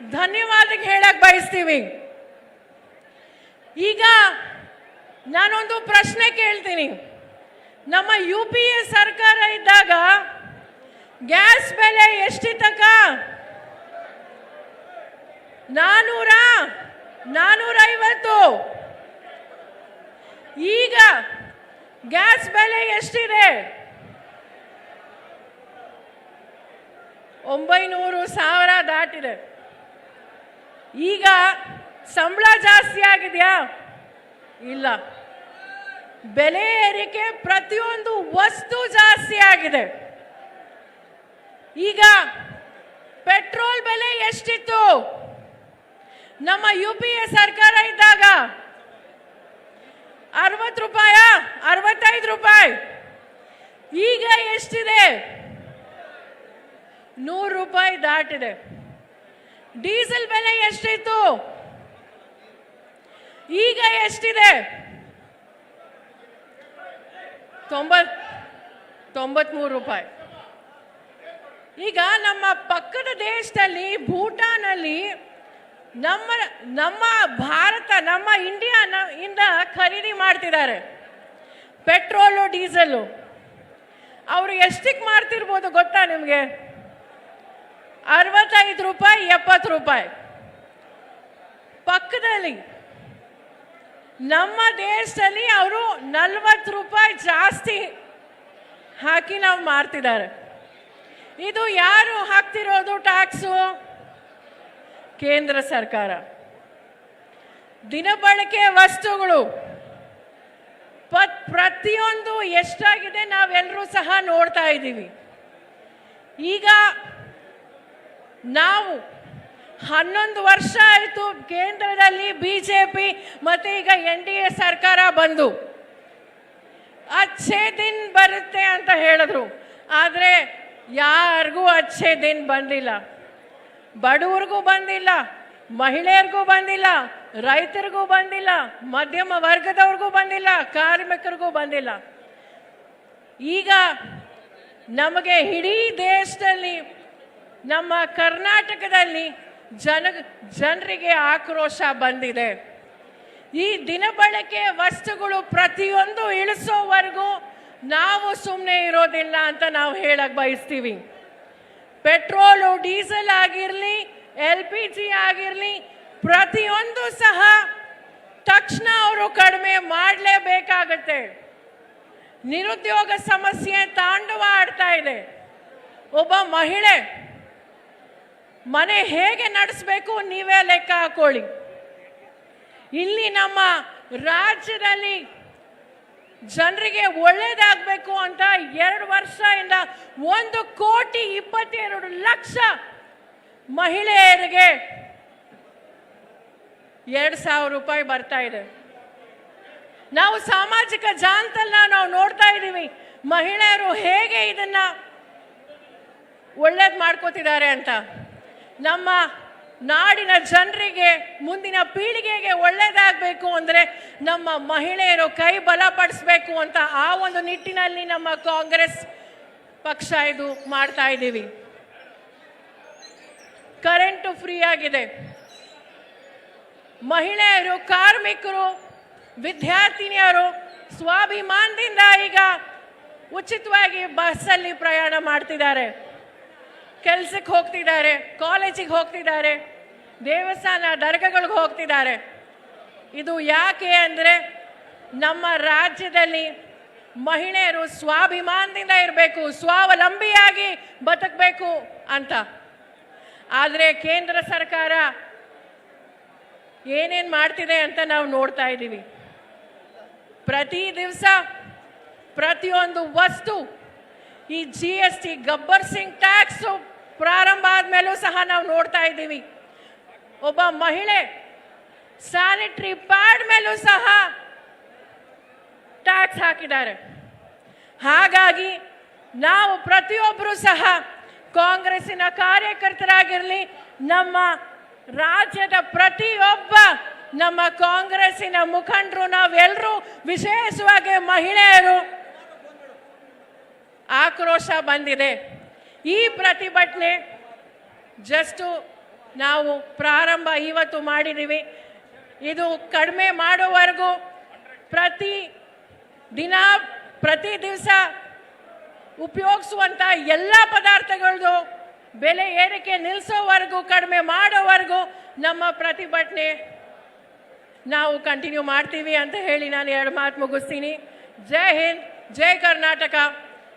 ಧನ್ಯವಾದ ಹೇಳಕ್ ಬಯಸ್ತೀವಿ. ಈಗ ನಾನೊಂದು ಪ್ರಶ್ನೆ ಕೇಳ್ತೀನಿ. ನಮ್ಮ ಯು ಪಿ ಎ ಸರ್ಕಾರ ಇದ್ದಾಗ ಗ್ಯಾಸ್ ಬೆಲೆ ಎಷ್ಟಿತ್ತಕ್ಕ? ನಾನೂರ, ನಾನೂರೈವತ್ತು. ಈಗ ಗ್ಯಾಸ್ ಬೆಲೆ ಎಷ್ಟಿದೆ? ಒಂಬೈನೂರು ಸಾವಿರ ದಾಟಿದೆ. ಈಗ ಸಂಬಳ ಜಾಸ್ತಿ ಆಗಿದೆಯಾ? ಇಲ್ಲ. ಬೆಲೆ ಏರಿಕೆ ಪ್ರತಿಯೊಂದು ವಸ್ತು ಜಾಸ್ತಿ ಆಗಿದೆ. ಈಗ ಪೆಟ್ರೋಲ್ ಬೆಲೆ ಎಷ್ಟಿತ್ತು? ನಮ್ಮ ಯು ಪಿ ಎ ಸರ್ಕಾರ ಇದ್ದಾಗ ಅರವತ್ತು ರೂಪಾಯ, ಅರವತ್ತೈದು ರೂಪಾಯಿ. ಈಗ ಎಷ್ಟಿದೆ? ನೂರು ರೂಪಾಯಿ ದಾಟಿದೆ. ಡೀಸೆಲ್ ಬೆಲೆ ಎಷ್ಟಿತ್ತು? ಈಗ ಎಷ್ಟಿದೆ? ತೊಂಬತ್, ತೊಂಬತ್ಮೂರು ರೂಪಾಯಿ. ಈಗ ನಮ್ಮ ಪಕ್ಕದ ದೇಶದಲ್ಲಿ ಭೂಟಾನಲ್ಲಿ ನಮ್ಮ ನಮ್ಮ ಭಾರತ, ನಮ್ಮ ಇಂಡಿಯಾ ಇಂದ ಖರೀದಿ ಮಾಡ್ತಿದ್ದಾರೆ. Petrol, diesel. ಅವರು ಎಷ್ಟಕ್ಕೆ ಮಾಡ್ತಿರ್ಬೋದು ಗೊತ್ತಾ ನಿಮಗೆ? ಅರವತ್ತೈದು ರೂಪಾಯಿ, ಎಪ್ಪತ್ತು ರೂಪಾಯಿ. ಪಕ್ಕದಲ್ಲಿ ನಮ್ಮ ದೇಶದಲ್ಲಿ ಅವರು ನಲ್ವತ್ತು ರೂಪಾಯಿ ಜಾಸ್ತಿ ಹಾಕಿ ನಾವು ಮಾರ್ತಿದ್ದಾರೆ. ಇದು ಯಾರು ಹಾಕ್ತಿರೋದು ಟ್ಯಾಕ್ಸು? ಕೇಂದ್ರ ಸರ್ಕಾರ. ದಿನಬಳಕೆ ವಸ್ತುಗಳು. ಪತ್ ಪ್ರತಿಯೊಂದು ಎಷ್ಟಾಗಿದೆ ನಾವೆಲ್ಲರೂ ಸಹ ನೋಡ್ತಾ ಇದ್ದೀವಿ. ಈಗ ನಾವು ಹನ್ನೊಂದು ವರ್ಷ ಆಯಿತು ಕೇಂದ್ರದಲ್ಲಿ ಬಿ ಜೆ ಪಿ ಮತ್ತು ಈಗ ಎನ್ ಡಿ ಎ ಸರ್ಕಾರ ಬಂದು. ಅಚ್ಚೇ ದಿನ ಬರುತ್ತೆ ಅಂತ ಹೇಳಿದ್ರು. ಆದರೆ ಯಾರಿಗೂ ಅಚ್ಚೇ ದಿನ ಬಂದಿಲ್ಲ. ಬಡವ್ರಿಗೂ ಬಂದಿಲ್ಲ, ಮಹಿಳೆಯರಿಗೂ ಬಂದಿಲ್ಲ, ರೈತರಿಗೂ ಬಂದಿಲ್ಲ, ಮಧ್ಯಮ ವರ್ಗದವ್ರಿಗೂ ಬಂದಿಲ್ಲ, ಕಾರ್ಮಿಕರಿಗೂ ಬಂದಿಲ್ಲ. ಈಗ ನಮಗೆ ಇಡೀ ದೇಶದಲ್ಲಿ ನಮ್ಮ ಕರ್ನಾಟಕದಲ್ಲಿ ಜನ, ಜನರಿಗೆ ಆಕ್ರೋಶ ಬಂದಿದೆ. ಈ ದಿನಬಳಕೆ ವಸ್ತುಗಳು ಪ್ರತಿಯೊಂದು ಇಳಿಸೋವರೆಗೂ ನಾವು ಸುಮ್ಮನೆ ಇರೋದಿಲ್ಲ ಅಂತ ನಾವು ಹೇಳಕ್ ಬಯಸ್ತೀವಿ. ಪೆಟ್ರೋಲು, ಡೀಸೆಲ್ ಆಗಿರಲಿ, ಎಲ್ ಪಿ ಜಿ ಆಗಿರಲಿ, ಪ್ರತಿಯೊಂದು ಸಹ ತಕ್ಷಣ ಅವರು ಕಡಿಮೆ ಮಾಡಲೇಬೇಕಾಗತ್ತೆ. ನಿರುದ್ಯೋಗ ಸಮಸ್ಯೆ ತಾಂಡವ ಆಡ್ತಾ ಇದೆ. ಒಬ್ಬ ಮಹಿಳೆ ಮನೆ ಹೇಗೆ ನಡೆಸಬೇಕು ನೀವೇ ಲೆಕ್ಕ ಹಾಕೊಳ್ಳಿ. ಇಲ್ಲಿ ನಮ್ಮ ರಾಜ್ಯದಲ್ಲಿ ಜನರಿಗೆ ಒಳ್ಳೇದಾಗಬೇಕು ಅಂತ ಎರಡು ವರ್ಷದಿಂದ ಒಂದು ಕೋಟಿ ಇಪ್ಪತ್ತೆರಡು ಲಕ್ಷ ಮಹಿಳೆಯರಿಗೆ ಎರಡು ಸಾವಿರ ರೂಪಾಯಿ ಬರ್ತಾ ಇದೆ. ನಾವು ಸಾಮಾಜಿಕ ಜಾಲತಾಣ ನಾವು ನೋಡ್ತಾ ಇದ್ದೀವಿ. ಮಹಿಳೆಯರು ಹೇಗೆ ಇದನ್ನ ಒಳ್ಳೇದು ಮಾಡ್ಕೋತಿದ್ದಾರೆ ಅಂತ. ನಮ್ಮ ನಾಡಿನ ಜನರಿಗೆ ಮುಂದಿನ ಪೀಳಿಗೆಗೆ ಒಳ್ಳೆಯದಾಗಬೇಕು ಅಂದರೆ ನಮ್ಮ ಮಹಿಳೆಯರು ಕೈ ಬಲಪಡಿಸಬೇಕು ಅಂತ ಆ ಒಂದು ನಿಟ್ಟಿನಲ್ಲಿ ನಮ್ಮ ಕಾಂಗ್ರೆಸ್ ಪಕ್ಷ ಇದು ಮಾಡ್ತಾ ಇದ್ದೀವಿ. ಕರೆಂಟು ಫ್ರೀ ಆಗಿದೆ. ಮಹಿಳೆಯರು, ಕಾರ್ಮಿಕರು, ವಿದ್ಯಾರ್ಥಿನಿಯರು ಸ್ವಾಭಿಮಾನದಿಂದ ಈಗ ಉಚಿತವಾಗಿ ಬಸ್ಸಲ್ಲಿ ಪ್ರಯಾಣ ಮಾಡ್ತಿದ್ದಾರೆ. ಕೆಲ್ಸಕ್ಕೆ ಹೋಗ್ತಿದ್ದಾರೆ, ಕಾಲೇಜಿಗೆ ಹೋಗ್ತಿದ್ದಾರೆ, ದೇವಸ್ಥಾನ ದರ್ಗಗಳಿಗೆ ಹೋಗ್ತಿದ್ದಾರೆ. ಇದು ಯಾಕೆ ಅಂದರೆ ನಮ್ಮ ರಾಜ್ಯದಲ್ಲಿ ಮಹಿಳೆಯರು ಸ್ವಾಭಿಮಾನದಿಂದ ಇರಬೇಕು, ಸ್ವಾವಲಂಬಿಯಾಗಿ ಬದುಕಬೇಕು ಅಂತ. ಆದರೆ ಕೇಂದ್ರ ಸರ್ಕಾರ ಏನೇನು ಮಾಡ್ತಿದೆ ಅಂತ ನಾವು ನೋಡ್ತಾ ಇದ್ದೀವಿ. ಪ್ರತಿ ದಿವಸ ಪ್ರತಿಯೊಂದು ವಸ್ತು ಈ G S T Gabbar Singh tax ಪ್ರಾರಂಭ ಆದಮೇಲೂ ಸಹ ನಾವು ನೋಡ್ತಾ ಇದ್ದೀವಿ. ಒಬ್ಬ ಮಹಿಳೆ ಸ್ಯಾನಿಟರಿ ಪ್ಯಾಡ್ ಮೇಲೂ ಸಹ ಟ್ಯಾಕ್ಸ್ ಹಾಕಿದ್ದಾರೆ. ಹಾಗಾಗಿ ನಾವು ಪ್ರತಿಯೊಬ್ಬರು ಸಹ ಕಾಂಗ್ರೆಸ್ಸಿನ ಕಾರ್ಯಕರ್ತರಾಗಿರಲಿ, ನಮ್ಮ ರಾಜ್ಯದ ಪ್ರತಿಯೊಬ್ಬ ನಮ್ಮ ಕಾಂಗ್ರೆಸ್ಸಿನ ಮುಖಂಡರು ನಾವೆಲ್ಲರೂ ವಿಶೇಷವಾಗಿ ಮಹಿಳೆಯರು ಆಕ್ರೋಶ ಬಂದಿದೆ. ಈ ಪ್ರತಿಭಟನೆ ಜಸ್ಟು ನಾವು ಪ್ರಾರಂಭ ಇವತ್ತು ಮಾಡಿದ್ದೀವಿ. ಇದು ಕಡಿಮೆ ಮಾಡೋವರೆಗೂ ಪ್ರತಿ ದಿನ, ಪ್ರತಿ ದಿವಸ ಉಪಯೋಗಿಸುವಂಥ ಎಲ್ಲ ಪದಾರ್ಥಗಳದ್ದು ಬೆಲೆ ಏರಿಕೆ ನಿಲ್ಲಿಸೋವರೆಗೂ ಕಡಿಮೆ ಮಾಡೋವರೆಗೂ ನಮ್ಮ ಪ್ರತಿಭಟನೆ ನಾವು ಕಂಟಿನ್ಯೂ ಮಾಡ್ತೀವಿ ಅಂತ ಹೇಳಿ ನಾನು ಎರಡು ಮಾತು ಮುಗಿಸ್ತೀನಿ. ಜೈ ಹಿಂದ್, ಜೈ ಕರ್ನಾಟಕ.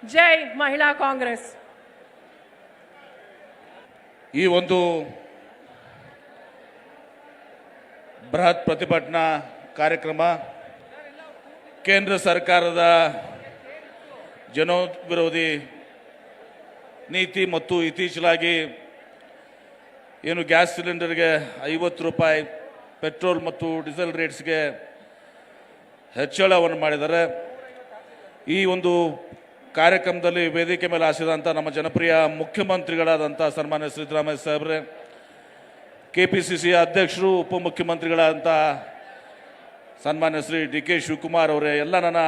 ಜೈ ಮಹಿಳಾ ಕಾಂಗ್ರೆಸ್. ಈ ಒಂದು ಬೃಹತ್ ಪ್ರತಿಭಟನಾ ಕಾರ್ಯಕ್ರಮ ಕೇಂದ್ರ ಸರ್ಕಾರದ ಜನವಿರೋಧಿ ನೀತಿ ಮತ್ತು ಇತ್ತೀಚಲಾಗಿ ಏನು ಗ್ಯಾಸ್ ಸಿಲಿಂಡರ್ಗೆ ಐವತ್ತು ರೂಪಾಯಿ ಪೆಟ್ರೋಲ್ ಮತ್ತು ಡೀಸೆಲ್ ರೇಟ್ಸ್ಗೆ ಹೆಚ್ಚಳವನ್ನು ಮಾಡಿದ್ದಾರೆ. ಈ ಒಂದು ಕಾರ್ಯಕ್ರಮದಲ್ಲಿ ವೇದಿಕೆ ಮೇಲೆ ಆಸಿದಂಥ ನಮ್ಮ ಜನಪ್ರಿಯ ಮುಖ್ಯಮಂತ್ರಿಗಳಾದಂಥ ಸನ್ಮಾನ್ಯ ಸಿದ್ದರಾಮಯ್ಯ ಸಾಹೇಬ್ರೆ ಕೆ ಪಿ ಸಿ ಸಿ ಅಧ್ಯಕ್ಷರು ಉಪಮುಖ್ಯಮಂತ್ರಿಗಳಾದಂಥ ಸನ್ಮಾನ್ಯ ಶ್ರೀ ಡಿ ಕೆ ಶಿವಕುಮಾರ್ ಅವರೇ, ಎಲ್ಲ ನನ್ನ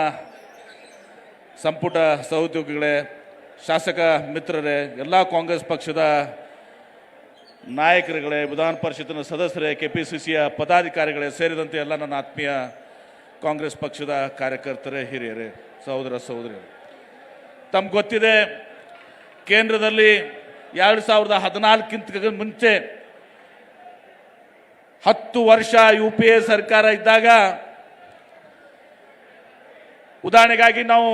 ಸಂಪುಟ ಸಹೋದ್ಯೋಗಿಗಳೇ, ಶಾಸಕ ಮಿತ್ರರೇ, ಎಲ್ಲ ಕಾಂಗ್ರೆಸ್ ಪಕ್ಷದ ನಾಯಕರುಗಳೇ, ವಿಧಾನ ಪರಿಷತ್ತಿನ ಸದಸ್ಯರೇ ಕೆ ಪಿ ಸಿ ಸಿಯ ಪದಾಧಿಕಾರಿಗಳೇ ಸೇರಿದಂತೆ ಎಲ್ಲ ನನ್ನ ಆತ್ಮೀಯ ಕಾಂಗ್ರೆಸ್ ಪಕ್ಷದ ಕಾರ್ಯಕರ್ತರೇ, ಹಿರಿಯರೇ, ಸಹೋದರ ಸಹೋದರಿಯರು. ತಮ್ಗೆ ಗೊತ್ತಿದೆ, ಕೇಂದ್ರದಲ್ಲಿ ಎರಡು ಸಾವಿರದ ಹದಿನಾಲ್ಕಿಂತ ಮುಂಚೆ ಹತ್ತು ವರ್ಷ ಯು ಪಿ ಎ ಸರ್ಕಾರ ಇದ್ದಾಗ ಉದಾಹರಣೆಗಾಗಿ ನಾವು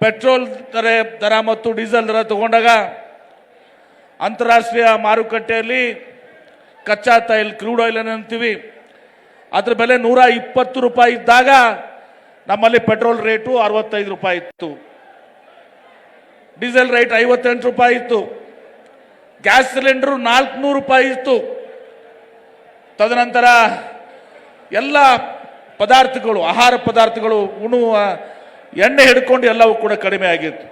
ಪೆಟ್ರೋಲ್ ದರ ದರ ಮತ್ತು ಡೀಸೆಲ್ ದರ ತಗೊಂಡಾಗ ಅಂತಾರಾಷ್ಟ್ರೀಯ ಮಾರುಕಟ್ಟೆಯಲ್ಲಿ ಕಚ್ಚಾ ತೈಲ್, ಕ್ರೂಡ್ ಆಯಿಲ್ ಅಂತೀವಿ. ಅದ್ರ ಬೆಲೆ ನೂರ ಇಪ್ಪತ್ತು ರೂಪಾಯಿ ಇದ್ದಾಗ ನಮ್ಮಲ್ಲಿ ಪೆಟ್ರೋಲ್ ರೇಟು ಅರವತ್ತೈದು ರೂಪಾಯಿ ಇತ್ತು. ಡೀಸೆಲ್ ರೇಟ್ ಐವತ್ತೆಂಟು ರೂಪಾಯಿ ಇತ್ತು. ಗ್ಯಾಸ್ ಸಿಲಿಂಡರ್ ನಾಲ್ಕುನೂರು ರೂಪಾಯಿ ಇತ್ತು. ತದನಂತರ ಎಲ್ಲ ಪದಾರ್ಥಗಳು, ಆಹಾರ ಪದಾರ್ಥಗಳು, ಉಣುವ, ಎಣ್ಣೆ ಹಿಡ್ಕೊಂಡು ಎಲ್ಲವೂ ಕೂಡ ಕಡಿಮೆ ಆಗಿತ್ತು.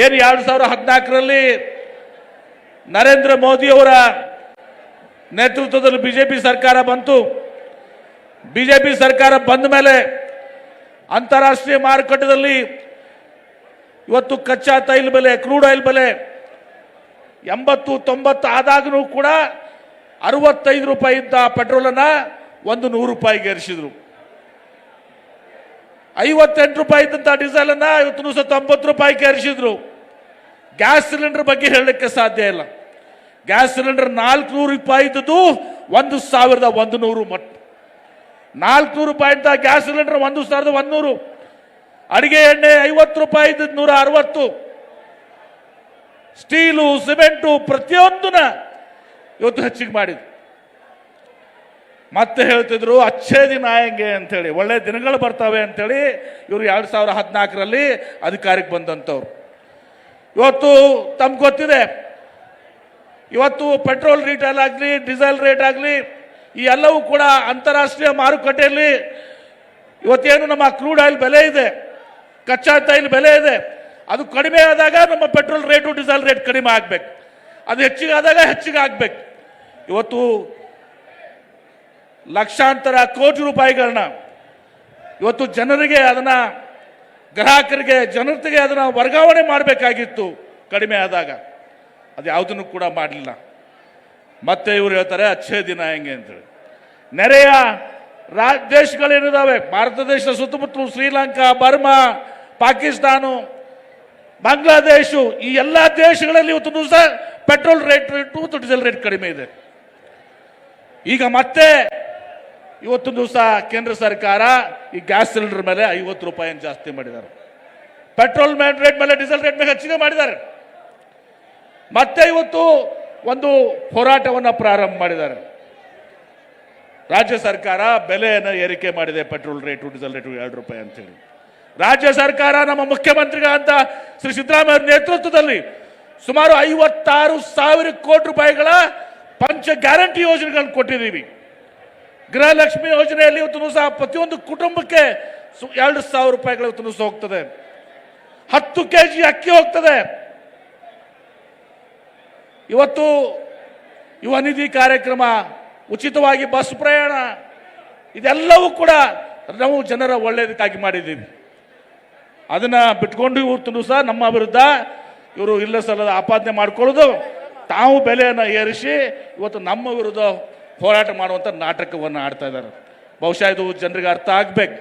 ಏನು ಎರಡು ಸಾವಿರ ಹದಿನಾಲ್ಕರಲ್ಲಿ ನರೇಂದ್ರ ಮೋದಿಯವರ ನೇತೃತ್ವದಲ್ಲಿ ಬಿಜೆಪಿ ಸರ್ಕಾರ ಬಂತು. ಬಿಜೆಪಿ ಸರ್ಕಾರ ಬಂದ ಮೇಲೆ ಅಂತಾರಾಷ್ಟ್ರೀಯ ಮಾರುಕಟ್ಟೆಯಲ್ಲಿ ಇವತ್ತು ಕಚ್ಚಾ ತೈಲ ಬೆಲೆ, ಕ್ರೂಡ್ ಆಯಿಲ್ ಬೆಲೆ ಎಂಬತ್ತು, ತೊಂಬತ್ತು ಆದಾಗನೂ ಕೂಡ ಅರವತ್ತೈದು ರೂಪಾಯಿ ಇದ್ದ ಪೆಟ್ರೋಲನ್ನ ಒಂದು ನೂರು ರೂಪಾಯಿಗೆ ಏರಿಸಿದ್ರು. ಐವತ್ತೆಂಟು ರೂಪಾಯಿ ಇದ್ದಂಥ ಡೀಸೆಲನ್ನು ಇವತ್ತು ನೂರ ತೊಂಬತ್ತು ರೂಪಾಯಿಗೆ ಏರಿಸಿದ್ರು. ಗ್ಯಾಸ್ ಸಿಲಿಂಡರ್ ಬಗ್ಗೆ ಹೇಳಲಿಕ್ಕೆ ಸಾಧ್ಯ ಇಲ್ಲ. ಗ್ಯಾಸ್ ಸಿಲಿಂಡರ್ ನಾಲ್ಕುನೂರು ರೂಪಾಯಿ ಇದ್ದದ್ದು ಒಂದು ಸಾವಿರದ ಒಂದು ನೂರು ಮಟ್ ನಾಲ್ಕುನೂರು ರೂಪಾಯಿ ಅಂತ ಗ್ಯಾಸ್ ಸಿಲಿಂಡರ್ ಒಂದು ಸಾವಿರದ ಒಂದೂರು. ಅಡಿಗೆ ಎಣ್ಣೆ ಐವತ್ತು ರೂಪಾಯಿ ನೂರ ಅರವತ್ತು. ಸ್ಟೀಲು, ಸಿಮೆಂಟು ಪ್ರತಿಯೊಂದನ್ನ ಇವತ್ತು ಹೆಚ್ಚಿಗೆ ಮಾಡಿದ್ರು. ಮತ್ತೆ ಹೇಳ್ತಿದ್ರು, ಅಚ್ಚೇ ದಿನ ಹೆಂಗೆ ಅಂತೇಳಿ ಒಳ್ಳೆ ದಿನಗಳು ಬರ್ತವೆ ಅಂತೇಳಿ ಇವರು ಎರಡು ಸಾವಿರ ಹದಿನಾಲ್ಕರಲ್ಲಿ ಅಧಿಕಾರಕ್ಕೆ ಬಂದಂಥವ್ರು. ಇವತ್ತು ತಮ್ಗೆ ಗೊತ್ತಿದೆ, ಇವತ್ತು ಪೆಟ್ರೋಲ್ ರೇಟ್ ಆಗಲಿ ಡೀಸೆಲ್ ರೇಟ್ ಆಗಲಿ ಈ ಎಲ್ಲವೂ ಕೂಡ ಅಂತಾರಾಷ್ಟ್ರೀಯ ಮಾರುಕಟ್ಟೆಯಲ್ಲಿ ಇವತ್ತೇನು ನಮ್ಮ ಕ್ರೂಡ್ ಆಯಿಲ್ ಬೆಲೆ ಇದೆ, ಕಚ್ಚಾ ತೈಲ ಬೆಲೆ ಇದೆ, ಅದು ಕಡಿಮೆ ಆದಾಗ ನಮ್ಮ ಪೆಟ್ರೋಲ್ ರೇಟು, ಡೀಸೆಲ್ ರೇಟ್ ಕಡಿಮೆ ಆಗಬೇಕು. ಅದು ಹೆಚ್ಚಿಗೆ ಆದಾಗ ಹೆಚ್ಚಿಗೆ ಆಗಬೇಕು. ಇವತ್ತು ಲಕ್ಷಾಂತರ ಕೋಟಿ ರೂಪಾಯಿಗಳನ್ನ ಇವತ್ತು ಜನರಿಗೆ ಅದನ್ನ, ಗ್ರಾಹಕರಿಗೆ, ಜನತೆಗೆ ಅದನ್ನ ವರ್ಗಾವಣೆ ಮಾಡಬೇಕಾಗಿತ್ತು ಕಡಿಮೆ ಆದಾಗ. ಅದು ಯಾವುದನ್ನು ಕೂಡ ಮಾಡಲಿಲ್ಲ. ಮತ್ತೆ ಇವರು ಹೇಳ್ತಾರೆ, ಅಚ್ಚೇ ದಿನ ಹೆಂಗೆ ಅಂತೇಳಿ. ನೆರೆಯ ರಾ, ದೇಶಗಳೇನಿದಾವೆ? ಭಾರತ ದೇಶದ ಸುತ್ತಮುತ್ತಲು ಶ್ರೀಲಂಕಾ, ಬರ್ಮಾ, ಪಾಕಿಸ್ತಾನ, ಬಾಂಗ್ಲಾದೇಶು, ಈ ಎಲ್ಲ ದೇಶಗಳಲ್ಲಿ ಇವತ್ತು ದಿವಸ ಪೆಟ್ರೋಲ್ ರೇಟ್, ರೇಟು ಮತ್ತು ಡೀಸೆಲ್ ರೇಟ್ ಕಡಿಮೆ ಇದೆ. ಈಗ ಮತ್ತೆ ಇವತ್ತು ದಿವಸ ಕೇಂದ್ರ ಸರ್ಕಾರ ಈ ಗ್ಯಾಸ್ ಸಿಲಿಂಡರ್ ಮೇಲೆ ಐವತ್ತು ರೂಪಾಯಿ ಜಾಸ್ತಿ ಮಾಡಿದ್ದಾರೆ. ಪೆಟ್ರೋಲ್ ರೇಟ್ ಮೇಲೆ ಡೀಸೆಲ್ ರೇಟ್ ಮೇಲೆ ಹೆಚ್ಚಿಗೆ ಮಾಡಿದ್ದಾರೆ. ಮತ್ತೆ ಇವತ್ತು ಒಂದು ಹೋರಾಟವನ್ನು ಪ್ರಾರಂಭ ಮಾಡಿದ್ದಾರೆ. ರಾಜ್ಯ ಸರ್ಕಾರ ಬೆಲೆಯನ್ನು ಏರಿಕೆ ಮಾಡಿದೆ, ಪೆಟ್ರೋಲ್ ರೇಟು, ಡೀಸೆಲ್ ರೇಟು ಎರಡು ರೂಪಾಯಿ ಅಂತೇಳಿ ರಾಜ್ಯ ಸರ್ಕಾರ ನಮ್ಮ ಮುಖ್ಯಮಂತ್ರಿಗಳಾದಂಥ ಶ್ರೀ ಸಿದ್ದರಾಮಯ್ಯ ನೇತೃತ್ವದಲ್ಲಿ ಸುಮಾರು ಐವತ್ತಾರು ಸಾವಿರ ಕೋಟಿ ರೂಪಾಯಿಗಳ ಪಂಚ ಗ್ಯಾರಂಟಿ ಯೋಜನೆಗಳನ್ನು ಕೊಟ್ಟಿದ್ದೀವಿ. ಗೃಹಲಕ್ಷ್ಮಿ ಯೋಜನೆಯಲ್ಲಿ ಇವತ್ತು ಸಹ ಪ್ರತಿಯೊಂದು ಕುಟುಂಬಕ್ಕೆ ಎರಡು ಸಾವಿರ ರೂಪಾಯಿಗಳು ಇವತ್ತು ಹೋಗ್ತದೆ. ಹತ್ತು ಕೆ ಜಿ ಅಕ್ಕಿ ಹೋಗ್ತದೆ. ಇವತ್ತು ಯುವ ನಿಧಿ ಕಾರ್ಯಕ್ರಮ, ಉಚಿತವಾಗಿ ಬಸ್ ಪ್ರಯಾಣ, ಇದೆಲ್ಲವೂ ಕೂಡ ನಾವು ಜನರ ಒಳ್ಳೆಯದಕ್ಕಾಗಿ ಮಾಡಿದ್ದೀವಿ. ಅದನ್ನ ಬಿಟ್ಕೊಂಡು ಇವತ್ತು ಸಹ ನಮ್ಮ ವಿರುದ್ಧ ಇವರು ಇಲ್ಲ ಸಲ್ಲದ ಆಪಾದನೆ ಮಾಡ್ಕೊಳ್ಳೋದು. ತಾವು ಬೆಲೆಯನ್ನು ಏರಿಸಿ ಇವತ್ತು ನಮ್ಮ ವಿರುದ್ಧ ಹೋರಾಟ ಮಾಡುವಂಥ ನಾಟಕವನ್ನು ಆಡ್ತಾ ಇದ್ದಾರೆ. ಬಹುಶಃ ಇದು ಜನರಿಗೆ ಅರ್ಥ ಆಗ್ಬೇಕು.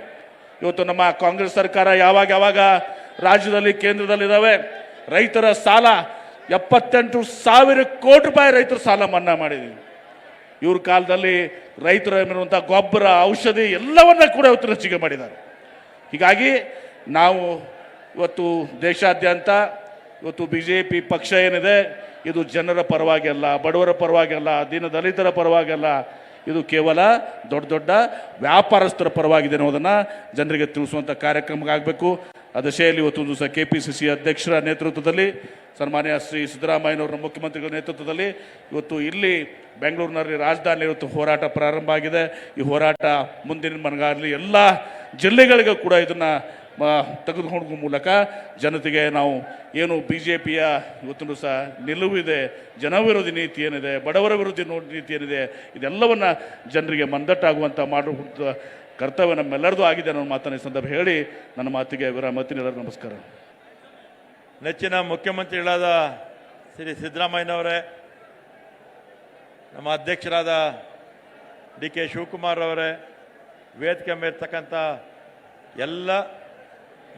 ಇವತ್ತು ನಮ್ಮ ಕಾಂಗ್ರೆಸ್ ಸರ್ಕಾರ ಯಾವಾಗ ಯಾವಾಗ ರಾಜ್ಯದಲ್ಲಿ ಕೇಂದ್ರದಲ್ಲಿ ಇದಾವೆ ರೈತರ ಸಾಲ ಎಪ್ಪತ್ತೆಂಟು ಸಾವಿರ ಕೋಟಿ ರೂಪಾಯಿ ರೈತರು ಸಾಲ ಮನ್ನಾ ಮಾಡಿದ್ದೀವಿ ಇವ್ರ ಕಾಲದಲ್ಲಿ ರೈತರ ಮೇಲಿರುವಂಥ ಗೊಬ್ಬರ, ಔಷಧಿ ಎಲ್ಲವನ್ನ ಕೂಡ ಇವತ್ತು ಹೆಚ್ಚಿಗೆ ಮಾಡಿದ್ದಾರೆ. ಹೀಗಾಗಿ ನಾವು ಇವತ್ತು ದೇಶಾದ್ಯಂತ ಇವತ್ತು ಬಿ ಜೆ ಪಿ ಪಕ್ಷ ಏನಿದೆ, ಇದು ಜನರ ಪರವಾಗಿ ಅಲ್ಲ, ಬಡವರ ಪರವಾಗಿ ಅಲ್ಲ ದೀನ ದಲಿತರ ಪರವಾಗಿ ಅಲ್ಲ, ಇದು ಕೇವಲ ದೊಡ್ಡ ದೊಡ್ಡ ವ್ಯಾಪಾರಸ್ಥರ ಪರವಾಗಿದೆ ಅನ್ನೋದನ್ನು ಜನರಿಗೆ ತಿಳಿಸುವಂಥ ಕಾರ್ಯಕ್ರಮಕ್ಕಾಗಬೇಕು ಆ ದಶೆಯಲ್ಲಿ ಇವತ್ತು ದಿವಸ ಕೆ ಪಿ ಸಿ ಸಿ ಅಧ್ಯಕ್ಷರ ನೇತೃತ್ವದಲ್ಲಿ ಸನ್ಮಾನ್ಯ ಶ್ರೀ ಸಿದ್ದರಾಮಯ್ಯನವರ ಮುಖ್ಯಮಂತ್ರಿಗಳ ನೇತೃತ್ವದಲ್ಲಿ ಇವತ್ತು ಇಲ್ಲಿ ಬೆಂಗಳೂರಿನಲ್ಲಿ ರಾಜಧಾನಿ ಇವತ್ತು ಹೋರಾಟ ಪ್ರಾರಂಭ ಆಗಿದೆ. ಈ ಹೋರಾಟ ಮುಂದಿನ ಮನಗಾಗಲಿ ಎಲ್ಲ ಜಿಲ್ಲೆಗಳಿಗೂ ಕೂಡ ಇದನ್ನು ತೆಗೆದುಕೊಂಡು ಮೂಲಕ ಜನತೆಗೆ ನಾವು ಏನು ಬಿ ಜೆ ಪಿಯ ಇವತ್ತು ಸಹ ನಿಲುವಿದೆ, ಜನವಿರೋಧಿ ನೀತಿ ಏನಿದೆ, ಬಡವರ ವಿರೋಧಿ ನೀತಿ ಏನಿದೆ, ಇದೆಲ್ಲವನ್ನು ಜನರಿಗೆ ಮಂದಟ್ಟಾಗುವಂಥ ಮಾಡುವ ಕರ್ತವ್ಯ ನಮ್ಮೆಲ್ಲರದು ಆಗಿದೆ ಅನ್ನೋ ಮಾತನ್ನು ಸಂದರ್ಭ ಹೇಳಿ ನನ್ನ ಮಾತಿಗೆ ವಿರಾಮ ಎಲ್ಲರಿಗೂ ನಮಸ್ಕಾರ. ನೆಚ್ಚಿನ ಮುಖ್ಯಮಂತ್ರಿಗಳಾದ ಶ್ರೀ ಸಿದ್ದರಾಮಯ್ಯನವರೇ, ನಮ್ಮ ಅಧ್ಯಕ್ಷರಾದ ಡಿ ಕೆ ಶಿವಕುಮಾರ್ ಅವರೇ, ವೇದಿಕೆ ಮೇರ್ತಕ್ಕಂಥ ಎಲ್ಲ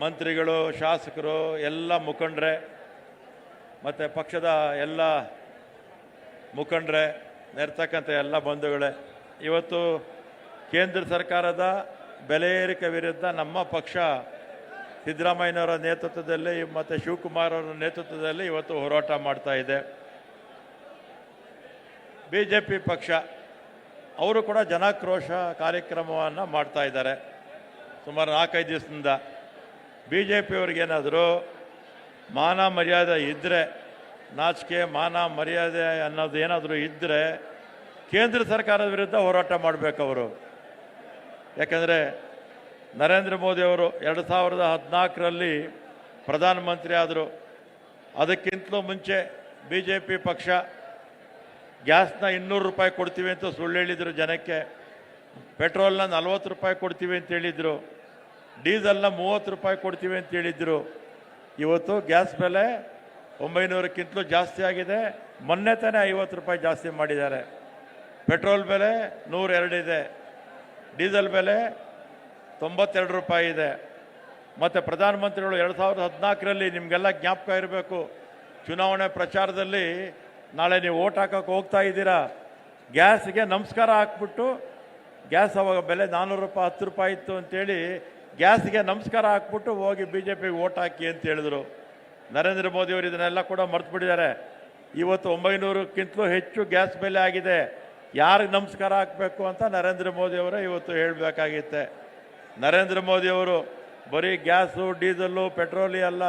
ಮಂತ್ರಿಗಳು, ಶಾಸಕರು, ಎಲ್ಲ ಮುಖಂಡರೇ, ಮತ್ತು ಪಕ್ಷದ ಎಲ್ಲ ಮುಖಂಡರೇ ನೆರ್ತಕ್ಕಂಥ ಎಲ್ಲ ಬಂಧುಗಳೇ, ಇವತ್ತು ಕೇಂದ್ರ ಸರ್ಕಾರದ ಬೆಲೆ ಏರಿಕೆ ವಿರುದ್ಧ ನಮ್ಮ ಪಕ್ಷ ಸಿದ್ದರಾಮಯ್ಯನವರ ನೇತೃತ್ವದಲ್ಲಿ ಮತ್ತು ಶಿವಕುಮಾರ್ ಅವರ ನೇತೃತ್ವದಲ್ಲಿ ಇವತ್ತು ಹೋರಾಟ ಮಾಡ್ತಾ ಇದೆ. ಬಿ ಜೆ ಪಿ ಪಕ್ಷ, ಅವರು ಕೂಡ ಜನಾಕ್ರೋಶ ಕಾರ್ಯಕ್ರಮವನ್ನು ಮಾಡ್ತಾ ಇದ್ದಾರೆ. ಸುಮಾರು ನಾಲ್ಕೈದು ದಿವಸದಿಂದ ಬಿ ಜೆ ಪಿಯವ್ರಿಗೇನಾದರೂ ಮಾನ ಮರ್ಯಾದೆ ಇದ್ದರೆ ನಾಚಿಕೆ ಮಾನ ಮರ್ಯಾದೆ ಅನ್ನೋದು ಏನಾದರೂ ಇದ್ದರೆ ಕೇಂದ್ರ ಸರ್ಕಾರದ ವಿರುದ್ಧ ಹೋರಾಟ ಮಾಡಬೇಕವರು ಯಾಕಂದರೆ ನರೇಂದ್ರ ಮೋದಿ ಅವರು ಎರಡು ಸಾವಿರದ ಹದಿನಾಲ್ಕರಲ್ಲಿ ಪ್ರಧಾನಮಂತ್ರಿ ಆದರು. ಅದಕ್ಕಿಂತಲೂ ಮುಂಚೆ ಬಿ ಜೆ ಪಿ ಪಕ್ಷ ಗ್ಯಾಸ್ನ ಇನ್ನೂರು ರೂಪಾಯಿ ಕೊಡ್ತೀವಿ ಅಂತ ಸುಳ್ಳು ಹೇಳಿದರು ಜನಕ್ಕೆ. ಪೆಟ್ರೋಲ್ನ ನಲ್ವತ್ತು ರೂಪಾಯಿ ಕೊಡ್ತೀವಿ ಅಂತ ಹೇಳಿದರು. ಡೀಸೆಲ್ನ ಮೂವತ್ತು ರೂಪಾಯಿ ಕೊಡ್ತೀವಿ ಅಂತ ಹೇಳಿದರು. ಇವತ್ತು ಗ್ಯಾಸ್ ಬೆಲೆ ಒಂಬೈನೂರಕ್ಕಿಂತಲೂ ಜಾಸ್ತಿ ಆಗಿದೆ. ಮೊನ್ನೆ ತಾನೇ ಐವತ್ತು ರೂಪಾಯಿ ಜಾಸ್ತಿ ಮಾಡಿದ್ದಾರೆ. ಪೆಟ್ರೋಲ್ ಬೆಲೆ ನೂರೆರಡಿದೆ ಡೀಸೆಲ್ ಬೆಲೆ ತೊಂಬತ್ತೆರಡು ರೂಪಾಯಿ ಇದೆ. ಮತ್ತು ಪ್ರಧಾನಮಂತ್ರಿಗಳು ಎರಡು ಸಾವಿರದ ಹದಿನಾಲ್ಕರಲ್ಲಿ ನಿಮಗೆಲ್ಲ ಜ್ಞಾಪಕ ಇರಬೇಕು. ಚುನಾವಣೆ ಪ್ರಚಾರದಲ್ಲಿ ನಾಳೆ ನೀವು ಓಟ್ ಹಾಕೋಕೆ ಹೋಗ್ತಾ ಇದ್ದೀರಾ? ಗ್ಯಾಸ್ಗೆ ನಮಸ್ಕಾರ ಹಾಕ್ಬಿಟ್ಟು, ಗ್ಯಾಸ್ ಅವಾಗ ಬೆಲೆ ನಾನ್ನೂರು ರೂಪಾಯಿ, ಹತ್ತು ರೂಪಾಯಿ ಇತ್ತು ಅಂತೇಳಿ ಗ್ಯಾಸ್ಗೆ ನಮಸ್ಕಾರ ಹಾಕ್ಬಿಟ್ಟು ಹೋಗಿ ಬಿ ಜೆ ಪಿಗೆ ಓಟ್ ಹಾಕಿ ಅಂತ ಹೇಳಿದರು. ನರೇಂದ್ರ ಮೋದಿಯವರು ಇದನ್ನೆಲ್ಲ ಕೂಡ ಮರ್ತು ಬಿಟ್ಟಿದ್ದಾರೆ. ಇವತ್ತು ಒಂಬೈನೂರಕ್ಕಿಂತಲೂ ಹೆಚ್ಚು ಗ್ಯಾಸ್ ಬೆಲೆ ಆಗಿದೆ. ಯಾರಿಗೆ ನಮಸ್ಕಾರ ಹಾಕಬೇಕು ಅಂತ ನರೇಂದ್ರ ಮೋದಿಯವರೇ ಇವತ್ತು ಹೇಳಬೇಕಾಗಿತ್ತೆ. ನರೇಂದ್ರ ಮೋದಿಯವರು ಬರೀ ಗ್ಯಾಸು ಡೀಸೆಲ್ಲು ಪೆಟ್ರೋಲಿ ಅಲ್ಲ,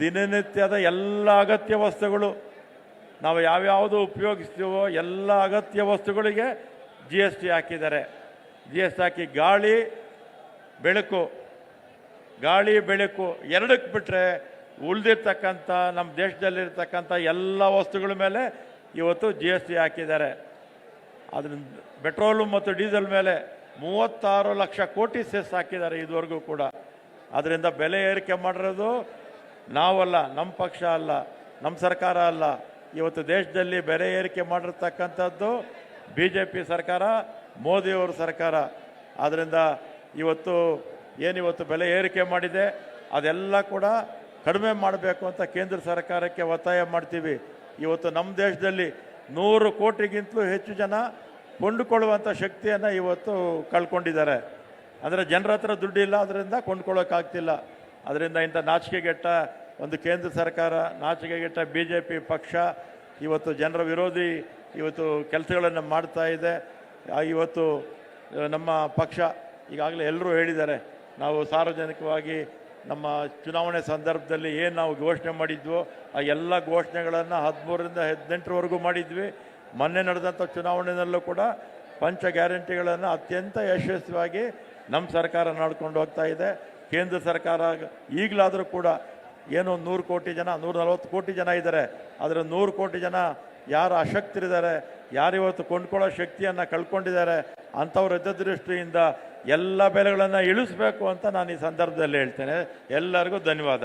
ದಿನನಿತ್ಯದ ಎಲ್ಲ ಅಗತ್ಯ ವಸ್ತುಗಳು ನಾವು ಯಾವ್ಯಾವುದು ಉಪಯೋಗಿಸ್ತೀವೋ ಎಲ್ಲ ಅಗತ್ಯ ವಸ್ತುಗಳಿಗೆ ಜಿ ಎಸ್ ಟಿ ಹಾಕಿದ್ದಾರೆ. ಜಿ ಎಸ್ ಟಿ ಹಾಕಿ ಗಾಳಿ, ಬೆಳಕು. ಗಾಳಿ, ಬೆಳಕು ಎರಡಕ್ಕೆ ಬಿಟ್ಟರೆ ಉಳಿದಿರ್ತಕ್ಕಂಥ ನಮ್ಮ ದೇಶದಲ್ಲಿರ್ತಕ್ಕಂಥ ಎಲ್ಲ ವಸ್ತುಗಳ ಮೇಲೆ ಇವತ್ತು ಜಿ ಎಸ್ ಟಿ ಹಾಕಿದ್ದಾರೆ. ಅದರಿಂದ ಪೆಟ್ರೋಲು ಮತ್ತು ಡೀಸೆಲ್ ಮೇಲೆ ಮೂವತ್ತಾರು ಲಕ್ಷ ಕೋಟಿ ಸೆಸ್ ಹಾಕಿದ್ದಾರೆ ಇದುವರೆಗೂ ಕೂಡ. ಅದರಿಂದ ಬೆಲೆ ಏರಿಕೆ ಮಾಡಿರೋದು ನಾವಲ್ಲ ನಮ್ಮ ಪಕ್ಷ ಅಲ್ಲ ನಮ್ಮ ಸರ್ಕಾರ ಅಲ್ಲ. ಇವತ್ತು ದೇಶದಲ್ಲಿ ಬೆಲೆ ಏರಿಕೆ ಮಾಡಿರ್ತಕ್ಕಂಥದ್ದು ಬಿ ಜೆ ಪಿ ಸರ್ಕಾರ, ಮೋದಿಯವ್ರ ಸರ್ಕಾರ. ಆದ್ದರಿಂದ ಇವತ್ತು ಏನಿವತ್ತು ಬೆಲೆ ಏರಿಕೆ ಮಾಡಿದೆ, ಅದೆಲ್ಲ ಕೂಡ ಕಡಿಮೆ ಮಾಡಬೇಕು ಅಂತ ಕೇಂದ್ರ ಸರ್ಕಾರಕ್ಕೆ ಒತ್ತಾಯ ಮಾಡ್ತೀವಿ. ಇವತ್ತು ನಮ್ಮ ದೇಶದಲ್ಲಿ ನೂರು ಕೋಟಿಗಿಂತಲೂ ಹೆಚ್ಚು ಜನ ಕೊಂಡುಕೊಳ್ಳುವಂಥ ಶಕ್ತಿಯನ್ನು ಇವತ್ತು ಕಳ್ಕೊಂಡಿದ್ದಾರೆ. ಅಂದರೆ ಜನರ ಹತ್ರ ದುಡ್ಡಿಲ್ಲ ಅದರಿಂದ ಕೊಂಡ್ಕೊಳ್ಳೋಕ್ಕಾಗ್ತಿಲ್ಲ. ಅದರಿಂದ ಇಂಥ ನಾಚಿಕೆಗೆಟ್ಟ ಒಂದು ಕೇಂದ್ರ ಸರ್ಕಾರ, ನಾಚಿಕೆಗೆಟ್ಟ ಬಿ ಜೆ ಪಿ ಪಕ್ಷ, ಇವತ್ತು ಜನರ ವಿರೋಧಿ ಇವತ್ತು ಕೆಲಸಗಳನ್ನು ಮಾಡ್ತಾ ಇದೆ. ಇವತ್ತು ನಮ್ಮ ಪಕ್ಷ ಈಗಾಗಲೇ ಎಲ್ಲರೂ ಹೇಳಿದ್ದಾರೆ, ನಾವು ಸಾರ್ವಜನಿಕವಾಗಿ ನಮ್ಮ ಚುನಾವಣೆ ಸಂದರ್ಭದಲ್ಲಿ ಏನು ನಾವು ಘೋಷಣೆ ಮಾಡಿದ್ವೋ, ಆ ಎಲ್ಲ ಘೋಷಣೆಗಳನ್ನು ಹದಿಮೂರರಿಂದ ಹದಿನೆಂಟರವರೆಗೂ ಮಾಡಿದ್ವಿ. ಮೊನ್ನೆ ನಡೆದಂಥ ಚುನಾವಣೆಯಲ್ಲೂ ಕೂಡ ಪಂಚ ಗ್ಯಾರಂಟಿಗಳನ್ನು ಅತ್ಯಂತ ಯಶಸ್ವಿಯಾಗಿ ನಮ್ಮ ಸರ್ಕಾರ ನಡ್ಕೊಂಡು ಹೋಗ್ತಾ ಇದೆ. ಕೇಂದ್ರ ಸರ್ಕಾರ ಈಗಲಾದರೂ ಕೂಡ ಏನು ನೂರು ಕೋಟಿ ಜನ, ನೂರ ನಲವತ್ತು ಕೋಟಿ ಜನ ಇದ್ದಾರೆ. ಆದರೆ ನೂರು ಕೋಟಿ ಜನ ಯಾರು ಅಶಕ್ತರಿದ್ದಾರೆ ಯಾರು ಇವತ್ತು ಕೊಂಡ್ಕೊಳ್ಳೋ ಶಕ್ತಿಯನ್ನು ಕಳ್ಕೊಂಡಿದ್ದಾರೆ, ಅಂಥವ್ರ ದೃಷ್ಟಿಯಿಂದ ಎಲ್ಲ ಬೆಲೆಗಳನ್ನು ಇಳಿಸ್ಬೇಕು ಅಂತ ನಾನು ಈ ಸಂದರ್ಭದಲ್ಲಿ ಹೇಳ್ತೇನೆ. ಎಲ್ಲರಿಗೂ ಧನ್ಯವಾದ.